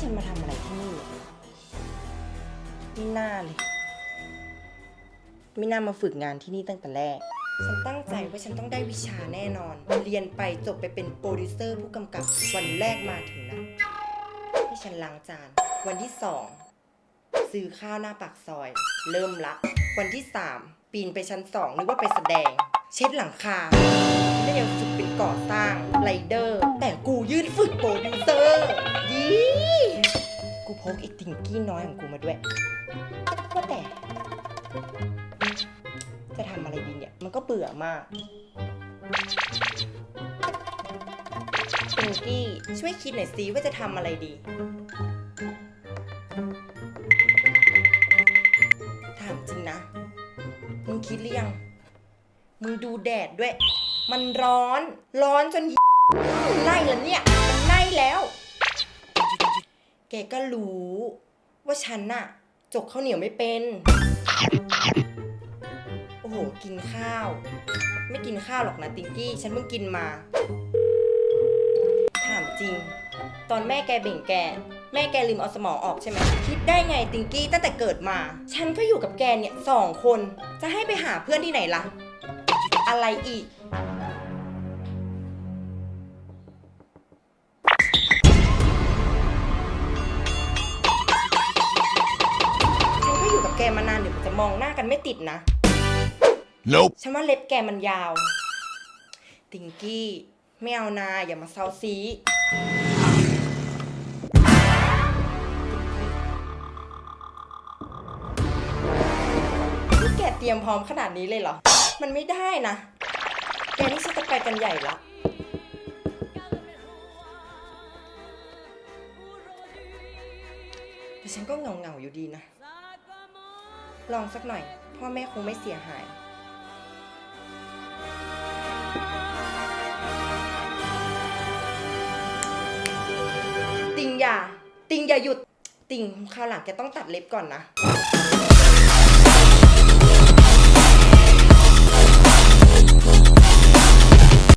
ฉันมาทำอะไรที่นี่ไม่น่าเลย ไม่น่ามาฝึกงานที่นี่ตั้งแต่แรก ฉันตั้งใจว่าฉันต้องได้วิชาแน่นอน เรียนไปจบไปเป็นโปรดิวเซอร์ผู้กำกับวันแรกมาถึงนะให้ฉันล้างจาน วันที่สองซื้อข้าวหน้าปากซอย เริ่มละ วันที่สามปีนไปชั้นสองนึกว่าไปแสดง เช็ดหลังคาได้ยังฝึกเป็นก่อสร้างไรเดอร์ แต่กูยื่นฝึกโปรดิ พกอีกติงกี้น้อยของกูมาด้วยว่าแต่ จะทำอะไรดีเนี่ย มันก็เบื่อมากติงกี้ช่วยคิดหน่อยสิว่าจะทำอะไรดี ถามจริงนะ มึงคิดหรือยัง มึงดูแดดด้วย มันร้อน ร้อนจนไล่แล้วเนี่ย มันไล่แล้ว แกก็รู้ ว่าฉันน่ะ จกข้าวเหนียวไม่เป็น โอ้โห กินข้าว ไม่กินข้าวหรอกนะติงกี้ ฉันเพิ่งกินมา ถามจริง ตอนแม่แกเบ่งแก แม่แกลืมเอาสมองออกใช่ไหม คิดได้ไงติงกี้ตั้งแต่เกิดมา ฉันก็อยู่กับแกเนี่ยสองคน จะให้ไปหาเพื่อนที่ไหนล่ะ อะไรอีก มานานเดี๋ยวมันจะมองหน้ากันไม่ติดนะ Nope. ฉันว่าเล็บแกมันยาว ติงกี้ไม่เอานาอย่ามาเซาซี นี่แกเตรียมพร้อมขนาดนี้เลยเหรอ มันไม่ได้นะ แกนี่ฉันจะไปกันใหญ่ละ แต่ฉันก็เหงาเงาๆอยู่ดีนะ ลองสักหน่อย พ่อแม่คงไม่เสียหาย ติงอย่า ติงอย่าหยุด ติงคราวหลังแกต้องตัดเล็บก่อนนะ